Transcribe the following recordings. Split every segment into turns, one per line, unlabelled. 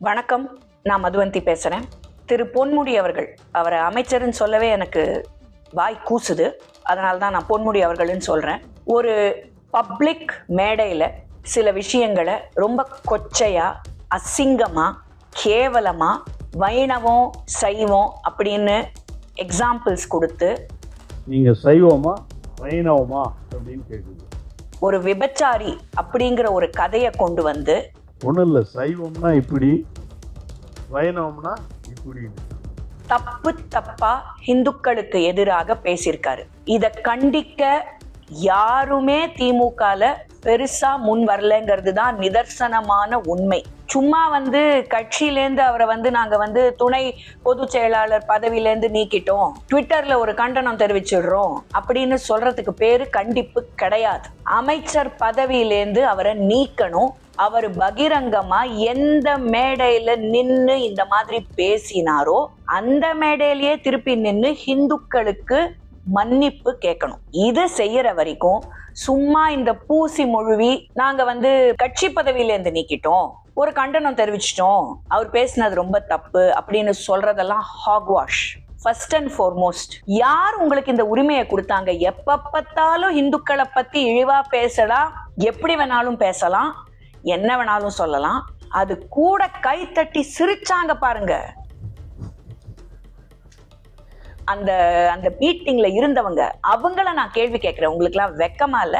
வணக்கம் நான் மதுவந்தி பேசுகிறேன் திரு பொன்முடி அவர்கள் அவரை அமைச்சர்னு சொல்லவே எனக்கு வாய் கூசுது. அதனால தான் நான் பொன்முடி அவர்கள்னு சொல்கிறேன் ஒரு பப்ளிக் மேடையில் சில விஷயங்களை ரொம்ப கொச்சையாக அசிங்கமாக கேவலமாக வைணவம் சைவம் அப்படின்னு எக்ஸாம்பிள்ஸ் கொடுத்து
நீங்க சைவமா வைணவமா அப்படின்னு கேக்குது.
ஒரு விபச்சாரி அப்படிங்கிற ஒரு கதையை கொண்டு வந்து
ஒன்றும் இல்லை சைவம்னா இப்படி வைணவம்னா இப்படி.
தப்பு தப்பா இந்துக்களுக்கு எதிராக பேசியிருக்காரு. இத கண்டிக்க யாருமே திமுகல பெருசா முன் வரலங்கிறது தான் நிதர்சனமான உண்மை. சும்மா வந்து கட்சியிலேருந்து அவரை வந்து நாங்க வந்து துணை பொதுச் செயலாளர் பதவியிலேருந்து நீக்கிட்டோம். ட்விட்டர்ல ஒரு கண்டனம் தெரிவிச்சிடுறோம். அப்படின்னு சொல்றதுக்கு பேரு கண்டிப்பு கிடையாது. அமைச்சர் பதவியிலேருந்து அவரை நீக்கணும். அவர் பகிரங்கமா எந்த மேடையில நின்று இந்த மாதிரி பேசினாரோ அந்த மேடையிலேயே திருப்பி நின்று ஹிந்துக்களுக்கு மன்னிப்பு கேட்கணும். இது செய்யற வரைக்கும் சும்மா இந்த பூசி மொழுவி நாங்க வந்து கட்சி பதவியில இருந்து நீக்கிட்டோம். ஒரு கண்டனம் தெரிவிச்சிட்டோம். அவர் பேசினது ரொம்ப தப்பு அப்படின்னு சொல்றதெல்லாம் ஹாக்வாஷ் ஃபர்ஸ்ட் அண்ட் ஃபார்மோஸ்ட் யார் உங்களுக்கு இந்த உரிமையை கொடுத்தாங்க? எப்ப பார்த்தாலும் இந்துக்களை பத்தி இழிவா பேசலாம். எப்படி வேணாலும் பேசலாம். என்ன வேணாலும் சொல்லலாம். அது கூட கை தட்டி சிரிச்சாங்க பாருங்க. அந்த அந்த மீட்டிங்ல இருந்தவங்க அவங்கள நான் கேள்வி கேட்கிறேன். உங்களுக்குலாம் வெக்கமா இல்ல?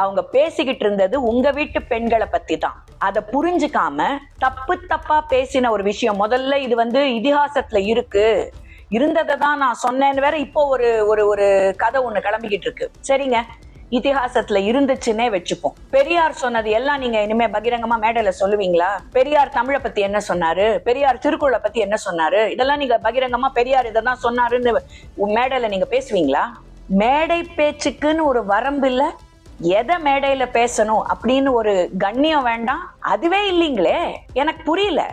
அவங்க பேசிக்கிட்டு இருந்தது உங்க வீட்டு பெண்களை பத்தி தான் அதை புரிஞ்சுக்காம தப்பு தப்பா பேசின ஒரு விஷயம். முதல்ல இது வந்து இதிகாசத்துல இருக்கு. இருந்ததை தான் நான் சொன்னேன்னு வேற இப்போ ஒரு ஒரு ஒரு கதை ஒண்ணு கிளம்பிக்கிட்டு இருக்கு. சரிங்க? இதிகாசத்துல இருந்துச்சுன்னே வச்சுப்போம். பெரியார் சொன்னது எல்லாம் நீங்க இனிமே பகிரங்கமா மேடையில சொல்லுவீங்களா? பெரியார் தமிழை பத்தி என்ன சொன்னாரு? பெரியார் திருக்குறளை பத்தி என்ன சொன்னாரு? இதெல்லாம் நீங்க பகிரங்கமா பெரியார் இதெல்லாம் சொன்னாருன்னு உ- மேடையில நீங்க பேசுவீங்களா? மேடை பேச்சுக்குன்னு ஒரு வரம்பு இல்ல. எதை மேடையில பேசணும் அப்படின்னு ஒரு கண்ணியம் வேண்டாம். அதுவே இல்லைங்களே. எனக்கு புரியல.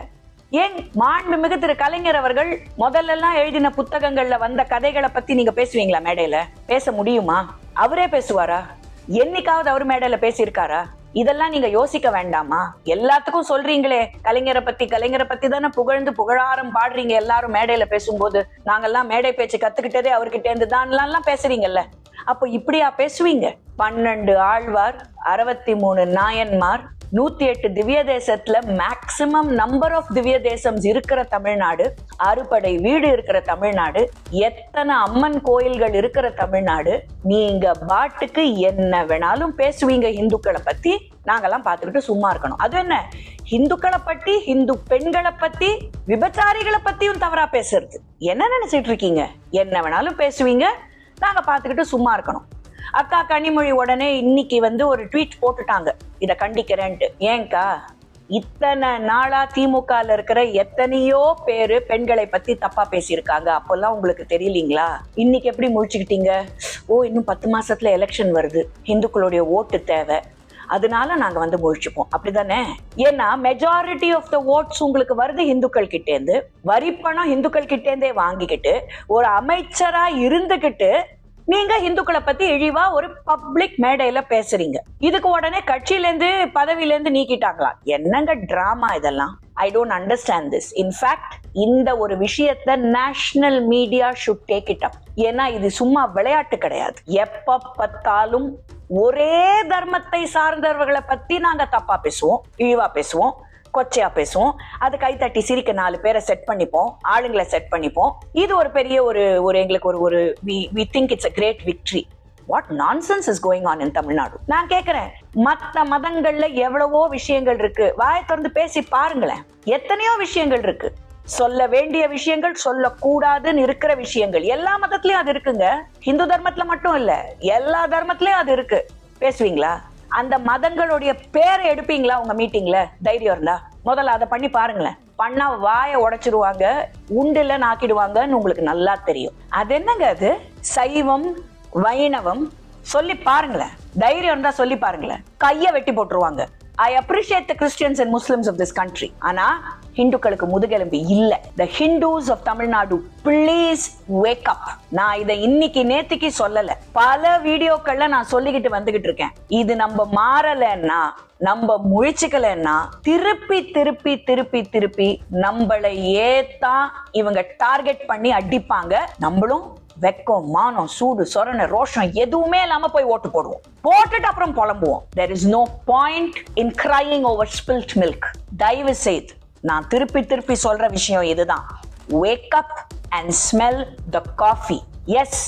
ஏன் மாண்புமிகு திரு கலைஞர் அவர்கள் முதல்ல எல்லாம் எழுதின புத்தகங்கள்ல வந்த கதைகளை பத்தி நீங்க பேசுவீங்களா மேடையில? பேச முடியுமா? அவரே பேசுவாரா? என்னைக்காவது அவர் மேடையில பேசியிருக்காரா? இதெல்லாம் நீங்க யோசிக்க வேண்டாமா? எல்லாத்துக்கும் சொல்றீங்களே. கலைஞரை பத்தி கலைஞரை பத்தி தானே புகழ்ந்து புகழாரம் பாடுறீங்க எல்லாரும் மேடையில பேசும்போது. நாங்கெல்லாம் மேடை பேச்சு கத்துக்கிட்டதே அவர்கிட்ட இருந்து தான் பேசுறீங்கல்ல. அப்போ இப்படியா பேசுவீங்க? பன்னெண்டு ஆழ்வார் அறுபத்தி மூணு நாயன்மார் நூத்தி எட்டு திவ்ய தேசத்துல மேக்சிமம் நம்பர் ஆஃப் திவ்ய தேசம் இருக்கிற தமிழ்நாடு அறுபடை வீடு இருக்கிற தமிழ்நாடு எத்தனை அம்மன் கோயில்கள் இருக்கிற தமிழ்நாடு நீங்க பாட்டுக்கு என்ன வேணாலும் பேசுவீங்க இந்துக்களை பத்தி நாங்கெல்லாம் பார்த்துக்கிட்டு சும்மா இருக்கணும். அது என்ன? இந்துக்களை பத்தி இந்து பெண்களை பத்தி விபச்சாரிகளை பத்தியும் தவறா பேசுறது. என்ன நினைச்சிட்டு இருக்கீங்க? என்ன வேணாலும் பேசுவீங்க நாங்க பார்த்துக்கிட்டு சும்மா இருக்கணும். அக்கா கனிமொழி உடனே இன்னைக்கு வந்து ஒரு ட்வீட் போட்டுட்டாங்க. இத கண்டிக்கிறேன்ட்டு. ஏன்கா இத்தனை நாளா திமுகல இருக்கிற எத்தனையோ பேரு பெண்களை பத்தி தப்பா பேசியிருக்காங்க. அப்பெல்லாம் உங்களுக்கு தெரியலீங்களா? இன்னைக்கு எப்படி முழிச்சுக்கிட்டீங்க? ஓ இன்னும் பத்து மாசத்துல எலெக்ஷன் வருது. இந்துக்களுடைய ஓட்டு தேவை. அதனால நாங்க வந்து முழிச்சுப்போம். அப்படிதானே? ஏன்னா மெஜாரிட்டி ஆஃப் த ஓட்ஸ் உங்களுக்கு வருது இந்துக்கள் கிட்டேந்து. வரி பணம் இந்துக்கள் கிட்டேந்தே வாங்கிக்கிட்டு ஒரு அமைச்சரா இருந்துகிட்டு நீங்க இந்துக்களை பத்தி இழிவா ஒரு பப்ளிக் மேடையில பேசுறீங்க. இதுக்கு உடனே கட்சியில இருந்து பதவியில இருந்து நீக்கிட்டாங்களா? என்னங்க டிராமா இதெல்லாம்? I don't understand this in fact இந்த ஒரு விஷயத்த national media should take it up ஏன்னா இது சும்மா விளையாட்டு கிடையாது. எப்ப பார்த்தாலும் ஒரே தர்மத்தை சார்ந்தவர்களை பத்தி நாங்க தப்பா பேசுவோம் இழிவா பேசுவோம். கொச்சையா பேசுவோம். அது கைத்தட்டி சிரிக்க நாலு பேரை செட் பண்ணிப்போம். ஆளுங்களை செட் பண்ணிப்போம். இது ஒரு பெரிய ஒரு ஒரு எங்களுக்கு ஒரு ஒரு we think it's a great victory what nonsense is going on in Tamil Nadu நான் கேட்கறேன் மத்த மதங்கள்ல எவ்வளவோ விஷயங்கள் இருக்கு. வாயை திறந்து பேசி பாருங்களேன். எத்தனையோ விஷயங்கள் இருக்கு. சொல்ல வேண்டிய விஷயங்கள் சொல்லக்கூடாதுன்னு இருக்கிற விஷயங்கள். எல்லா மதத்திலயும் அது இருக்குங்க. இந்து தர்மத்துல மட்டும் இல்ல. எல்லா தர்மத்திலயும் அது இருக்கு. பேசுவீங்களா? அந்த மதங்களுடைய பேரை எடுப்பீங்களா உங்க மீட்டிங்ல தைரியம் இருந்தா? முதல்ல அதை பண்ணி பாருங்களேன். பண்ணா வாயை உடைச்சிருவாங்க உண்டுல நாக்கிடுவாங்கன்னு உங்களுக்கு நல்லா தெரியும். அது என்னங்க அது? சைவம் வைணவம் சொல்லி பாருங்களேன். தைரியம் இருந்தா சொல்லி பாருங்களேன். கையை வெட்டி போட்டுருவாங்க. I appreciate the Christians and Muslims of this country ஆனா ஹிந்துக்களுக்கு முதுகெலும்பு இல்ல. The Hindus of Tamil Nadu please wake up நான் இதை இன்னைக்கு நேத்திக்கு சொல்லல. பல வீடியோக்கள்ல நான் சொல்லிக்கிட்டு வந்துகிட்டு இருக்கேன். இது நம்ம மாறலைன்னா நம்ம முழிச்சுக்கலன்னா திருப்பி திருப்பி திருப்பி திருப்பி நம்மளை ஏத்தான் இவங்க டார்கெட் பண்ணி அடிப்பாங்க. நம்மளும் வெக்கம் மானம் சூடு சொரண ரோஷம் எதுவுமே இல்லாம போய் ஓட்டு போடுவோம். போட்டுட்டு அப்புறம் புலம்புவோம். There is no point in crying over spilt milk தயவு செய்து நான் திருப்பி திருப்பி சொல்ற விஷயம் இதுதான். Wake up and smell the coffee S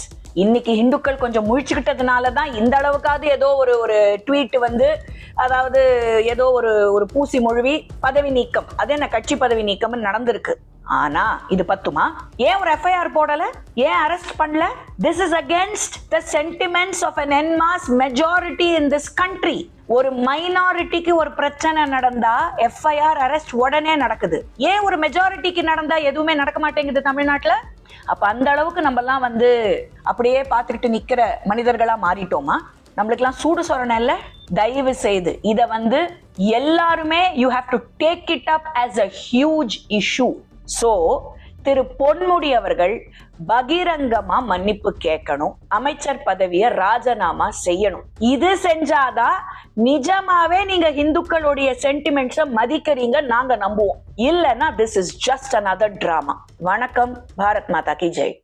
இன்னைக்கு இந்துக்கள் கொஞ்சம் முழிச்சுக்கிட்டதுனால தான் இந்த அளவுக்காவது ஏதோ ஒரு ஒரு ட்வீட் வந்து அதாவது ஏதோ ஒரு ஒரு பூசி மொழிவி பதவி நீக்கம். அது என்ன கட்சி பதவி நீக்கம்னு நடந்திருக்கு. ஆனா இது பத்துமா? ஏன் ஒரு எஃப்ஐஆர் போடல? ஏன் அரெஸ்ட் பண்ணல? This is against the sentiments of an en masse majority in this country ஒரு மைனாரிட்டிக்கு ஒரு பிரச்சனை நடந்தா எஃப்ஐஆர் அரெஸ்ட் உடனே நடக்குது. ஏன் ஒரு மெஜாரிட்டிக்கு நடந்தா எதுவுமே நடக்க மாட்டேங்குது தமிழ்நாட்டுல? அப்ப அந்த அளவுக்கு நம்ம எல்லாம் வந்து அப்படியே பார்த்துக்கிட்டு நிக்கிற மனிதர்களா மாறிட்டோமா? நம்மளுக்கெல்லாம் சூடு சொரணம் இல்லை தயவு செய்து இதை வந்து எல்லாருமே you have to take it up as a huge issue so திரு பொன்முடி அவர்கள் பகிரங்கமா மன்னிப்பு கேட்கணும் அமைச்சர் பதவியை ராஜினாமா செய்யணும். இது செஞ்சாதான் நிஜமாவே நீங்க இந்துக்களுடைய சென்டிமெண்ட்ஸை மதிக்கிறீங்க நாங்க நம்புவோம். இல்லைன்னா this is just another drama வணக்கம் பாரத் மாதா கி ஜெய்.